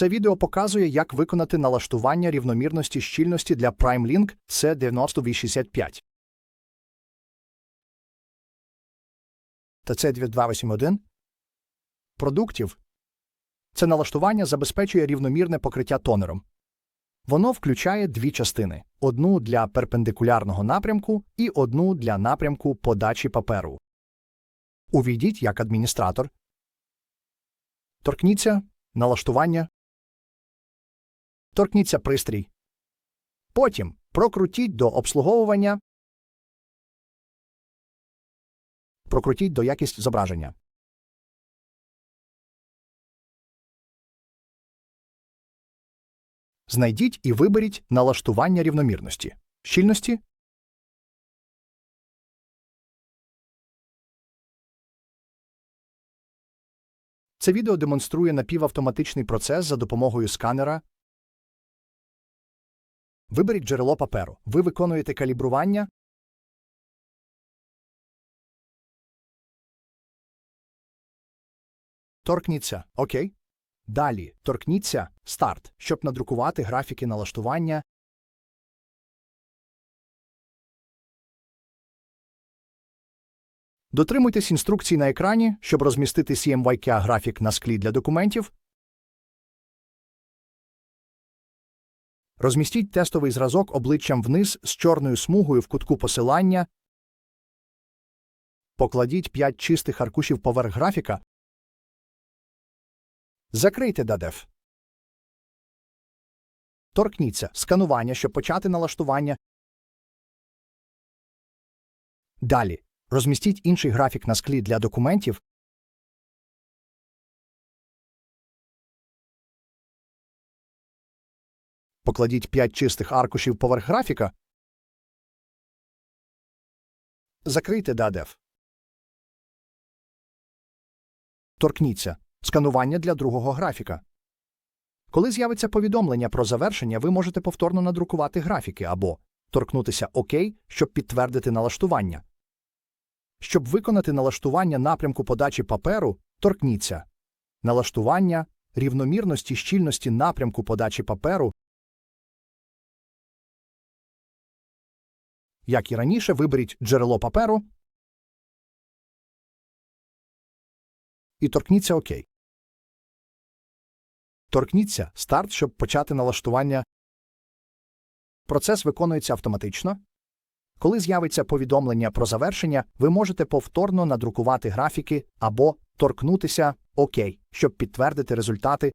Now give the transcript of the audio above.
Це відео показує, як виконати налаштування рівномірності щільності для PrimeLink C90V65 та C2281 продуктів. Це налаштування забезпечує рівномірне покриття тонером. Воно включає дві частини: одну для перпендикулярного напрямку і одну для напрямку подачі паперу. Увійдіть як адміністратор. Торкніться налаштування. Торкніться пристрій. Потім прокрутіть до обслуговування. Прокрутіть до якість зображення. Знайдіть і виберіть налаштування рівномірності. Щільності. Це відео демонструє напівавтоматичний процес за допомогою сканера. Виберіть джерело паперу. Ви виконуєте калібрування. Торкніться. Окей. Далі торкніться старт, щоб надрукувати графіки налаштування. Дотримуйтесь інструкцій на екрані, щоб розмістити CMYK графік на склі для документів. Розмістіть тестовий зразок обличчям вниз з чорною смугою в кутку посилання. Покладіть 5 чистих аркушів поверх графіка. Закрийте дадеф. Торкніться сканування, щоб почати налаштування. Далі розмістіть інший графік на склі для документів. Покладіть 5 чистих аркушів поверх графіка. Закрийте дадеф. Торкніться сканування для другого графіка. Коли з'явиться повідомлення про завершення, ви можете повторно надрукувати графіки або торкнутися ОК, щоб підтвердити налаштування. Щоб виконати налаштування напрямку подачі паперу, торкніться налаштування рівномірності щільності напрямку подачі паперу. Як і раніше, виберіть джерело паперу і торкніться ОК. Торкніться старт, щоб почати налаштування. Процес виконується автоматично. Коли з'явиться повідомлення про завершення, ви можете повторно надрукувати графіки або торкнутися ОК, щоб підтвердити результати